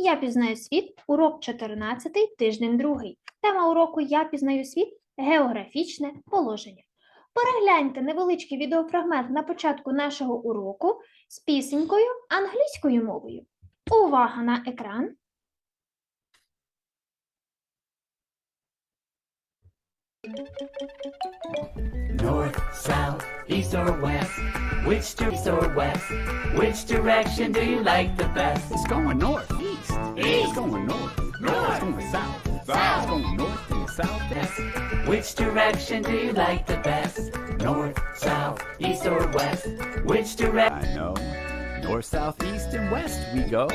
Я пізнаю світ, урок 14, тиждень 2. Тема уроку Я пізнаю світ географічне положення. Перегляньте невеличкий відеофрагмент на початку нашого уроку з пісенькою англійською мовою. Увага на екран. North, south, east or west? Which east or west? Which direction do you like the best? It's going north, east. It's going north. North. It's going south. South. It's going north and southwest. Which direction do you like the best? North, south, east or west? Which direction? I know. North, south, east, and west we go.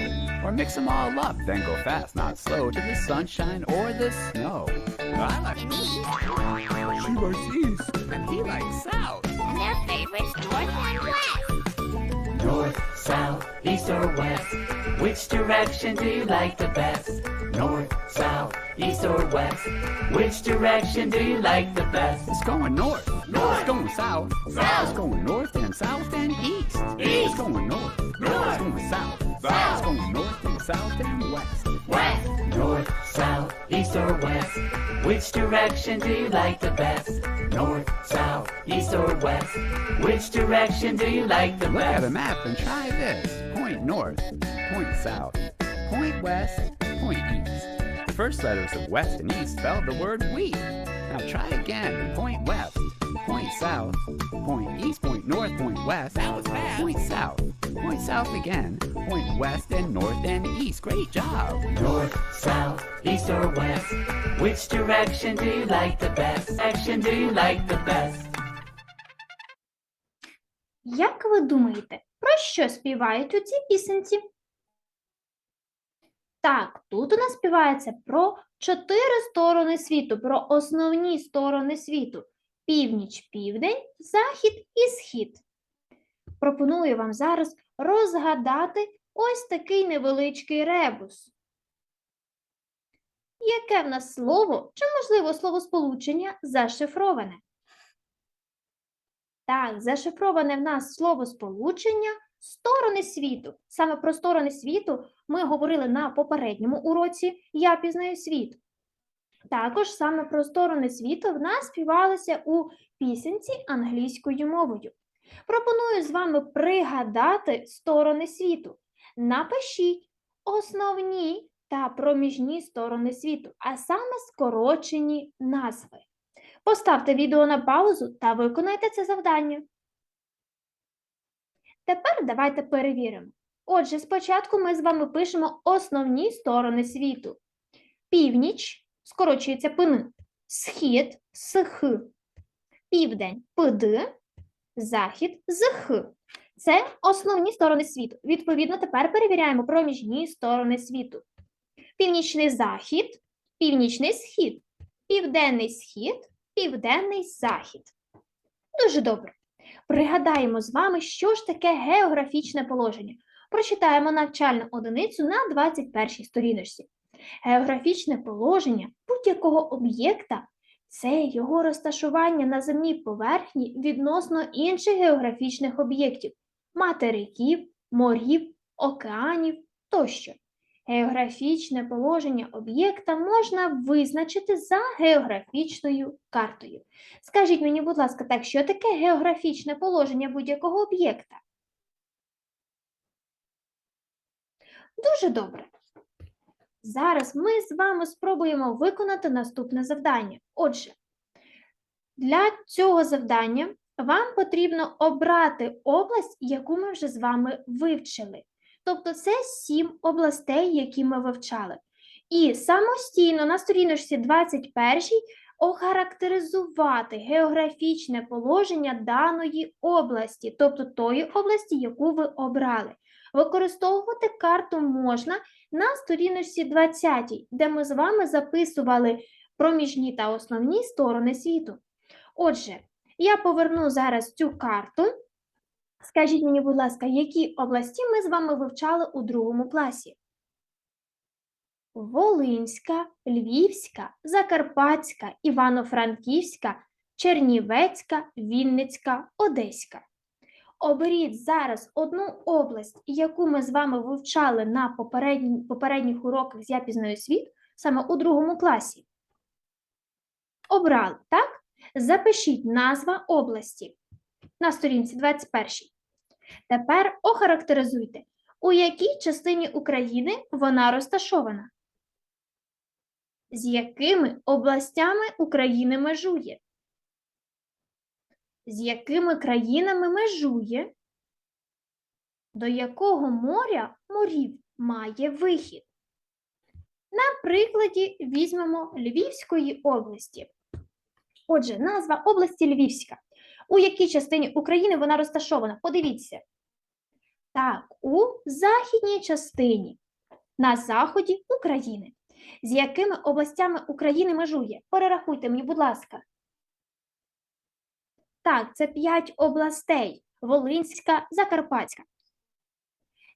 Or mix them all up, then go fast, not slow, to the sunshine or the snow. I like She likes east, and he likes south. and their favorites north and west. North, south, east or west? Which direction do you like the best? North, south, east or west? Which direction do you like the best? It's going north. North. It's going south. South. It's going north and south and east. East. It's going north. North. It's going south. South. It's going north and south and west. West. North, south, east or west? Which direction do you like the best? North, south, east or west? Which direction do you like the Look at best? a map and try this. Point north, point south, point west, point east. The first letters of west and east spell the word wheat. Now try again. Point west, point south, point east, point north, point west. That was bad. Point south, point south again, point west and north and east. Great job. North, south, east or west? Which direction do you like the best? Direction do you like the best? Як ви думаєте, про що співають у цій пісенці? Так, тут у нас співається про чотири сторони світу, про основні сторони світу: північ, південь, захід і схід. Пропоную вам зараз розгадати ось такий невеличкий ребус. Яке в нас слово, чи, можливо, словосполучення зашифроване? Так, зашифроване в нас словосполучення сторони світу. Саме про сторони світу ми говорили на попередньому уроці Я пізнаю світ. Також саме про сторони світу в нас співалося у пісенці англійською мовою. Пропоную з вами пригадати сторони світу. Напишіть основні та проміжні сторони світу, а саме скорочені назви. Поставте відео на паузу та виконайте це завдання. Тепер давайте перевіримо. Отже, спочатку ми з вами пишемо основні сторони світу. Північ скорочується пини, схід сх, південь пд, захід зх. Це основні сторони світу. Відповідно, тепер перевіряємо проміжні сторони світу. Північний захід, північний схід, південний схід, південний захід. Дуже добре. Пригадаємо з вами, що ж таке географічне положення. Прочитаємо навчальну одиницю на 21 сторіночці. Географічне положення будь-якого об'єкта це його розташування на земній поверхні відносно інших географічних об'єктів материків, морів, океанів тощо. Географічне положення об'єкта можна визначити за географічною картою. Скажіть мені, будь ласка, так, що таке географічне положення будь-якого об'єкта? Дуже добре. Зараз ми з вами спробуємо виконати наступне завдання. Отже, для цього завдання вам потрібно обрати область, яку ми вже з вами вивчили. Тобто це сім областей, які ми вивчали. І самостійно на сторіночці 21 охарактеризувати географічне положення даної області, тобто тої області, яку ви обрали. Використовувати карту можна на сторіночці 20, де ми з вами записували проміжні та основні сторони світу. Отже, я поверну зараз цю карту. Скажіть мені, будь ласка, які області ми з вами вивчали у другому класі? Волинська, Львівська, Закарпатська, Івано-Франківська, Чернівецька, Вінницька, Одеська. Оберіть зараз одну область, яку ми з вами вивчали на попередні- попередніх уроках з «Я пізнаю світ» саме у другому класі. Обрали, так? Запишіть назва області на сторінці 21. Тепер охарактеризуйте, у якій частині України вона розташована. З якими областями України межує? З якими країнами межує? До якого моря морів має вихід? На прикладі візьмемо Львівської області. Отже, назва області Львівська. У якій частині України вона розташована? Подивіться. Так, у західній частині, на заході України. З якими областями України межує? Перерахуйте мені, будь ласка. Так, це п'ять областей: Волинська, Закарпатська.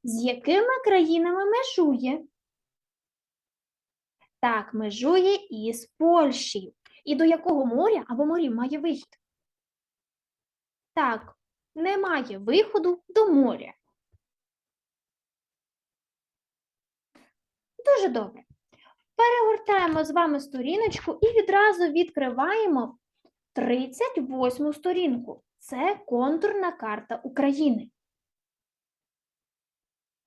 З якими країнами межує? Так, межує із Польщею. І до якого моря або морів має вихід? Так, немає виходу до моря. Дуже добре. Перегортаємо з вами сторіночку і відразу відкриваємо 38 сторінку. Це контурна карта України.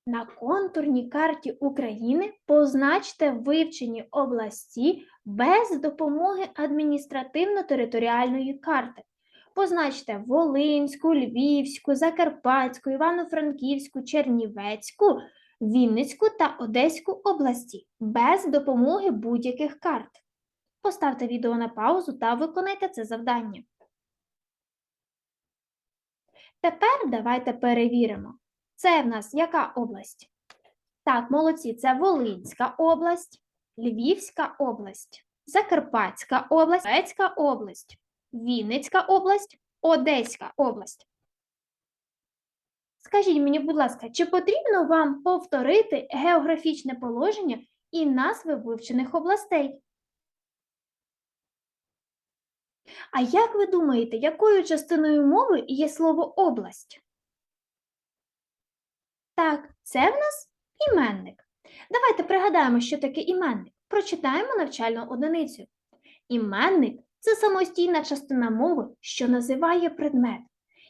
На контурній карті України позначте вивчені області без допомоги адміністративно-територіальної карти. Позначте Волинську, Львівську, Закарпатську, Івано-Франківську, Чернівецьку, Вінницьку та Одеську області без допомоги будь-яких карт. Поставте відео на паузу та виконайте це завдання. Тепер давайте перевіримо. Це в нас яка область? Так, молодці, це Волинська область, Львівська область, Закарпатська область, Одеська область, Вінницька область, Одеська область. Скажіть мені, будь ласка, чи потрібно вам повторити географічне положення і назви вивчених областей? А як ви думаєте, якою частиною мови є слово область? Так, це в нас іменник. Давайте пригадаємо, що таке іменник. Прочитаємо навчальну одиницю. Іменник це самостійна частина мови, що називає предмет.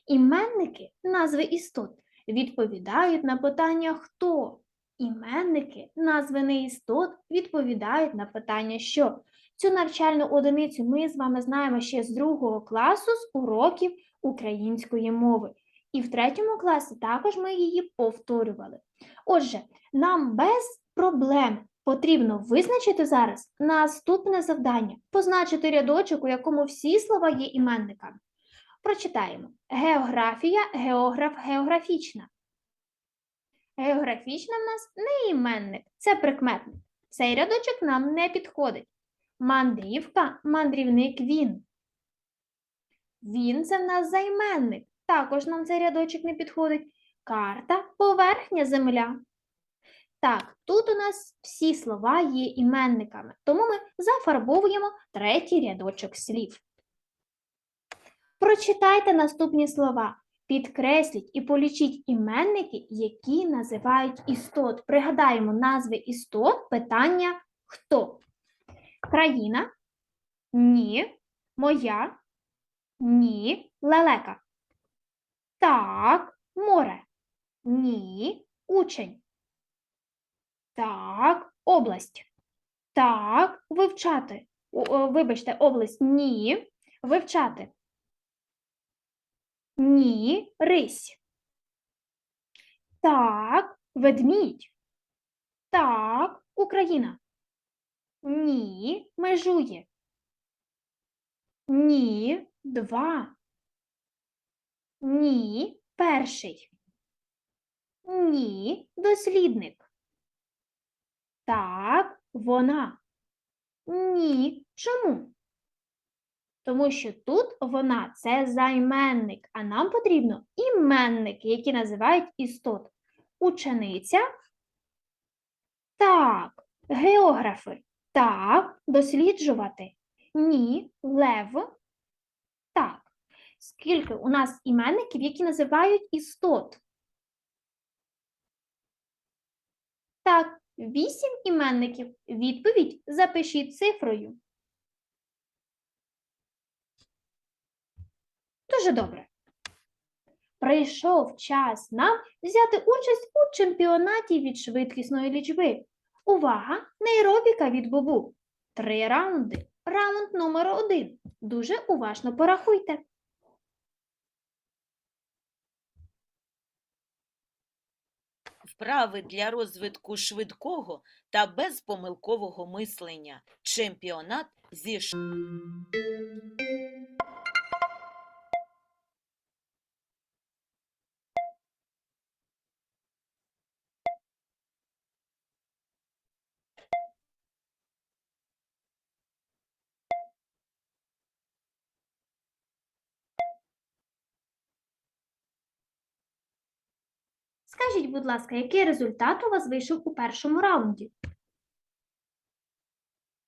Іменники, назви істот, відповідають на питання хто. Іменники, назви неістот, відповідають на питання що. Цю навчальну одиницю ми з вами знаємо ще з другого класу з уроків української мови. І в третьому класі також ми її повторювали. Отже, нам без проблем потрібно визначити зараз наступне завдання: позначити рядочок, у якому всі слова є іменниками. Прочитаємо: географія, географ, географічна. Географічна в нас не іменник, це прикметник. Цей рядочок нам не підходить. Мандрівка, мандрівник він. Він це в нас займенник. Також нам цей рядочок не підходить. Карта, поверхня, земля. Так, тут у нас всі слова є іменниками, тому ми зафарбовуємо третій рядочок слів. Прочитайте наступні слова. Підкресліть і полічіть іменники, які називають істот. Пригадаємо назви істот, питання хто? Країна? Ні. Моя? Ні. Лелека. Так. Море. Ні. Учень. Так. Область. Так. Вивчати. Вибачте, область. Ні. Вивчати. Ні. Рись. Так. Ведмідь. Так. Україна. Ні, межує. Ні, два. Ні, перший. Ні, дослідник. Так, вона. Ні. Чому? Тому що тут вона це займенник, а нам потрібно іменники, які називають істот. Учениця. Так, географи. Так, досліджувати. Ні, лев. Так. скільки у нас іменників, які називають істот? Так, вісім іменників. Відповідь запишіть цифрою. Дуже добре. Прийшов час нам взяти участь у чемпіонаті від швидкісної лічби. Увага! Нейробіка від Бобу. Три раунди. Раунд номер один. Дуже уважно порахуйте. Вправи для розвитку швидкого та безпомилкового мислення. Чемпіонат зі ш... Скажіть, будь ласка, який результат у вас вийшов у першому раунді?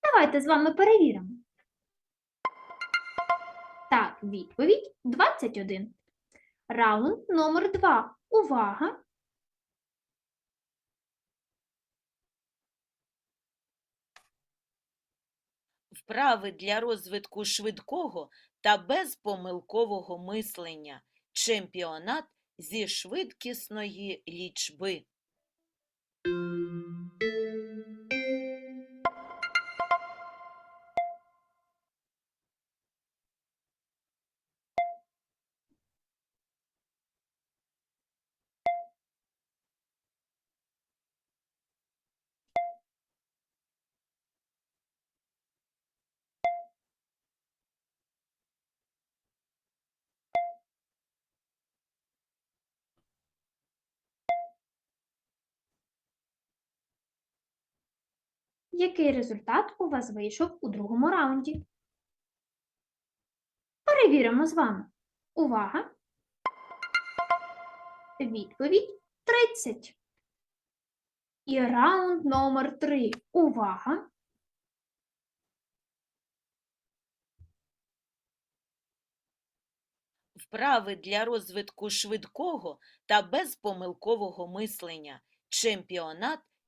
Давайте з вами перевіримо. Так, відповідь 21. Раунд номер 2. Увага! Вправи для розвитку швидкого та безпомилкового мислення. Чемпіонат зі швидкісної лічби. Який результат у вас вийшов у другому раунді? Перевіримо з вами. Увага! Відповідь 30. І раунд номер 3. Увага! Вправи для розвитку швидкого та безпомилкового мислення. Чемпіонат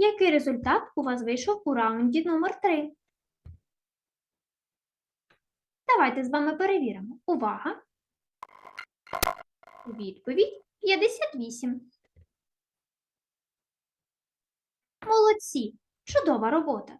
Який результат у вас вийшов у раунді номер 3? Давайте з вами перевіримо. Увага! Відповідь 58. Молодці! Чудова робота!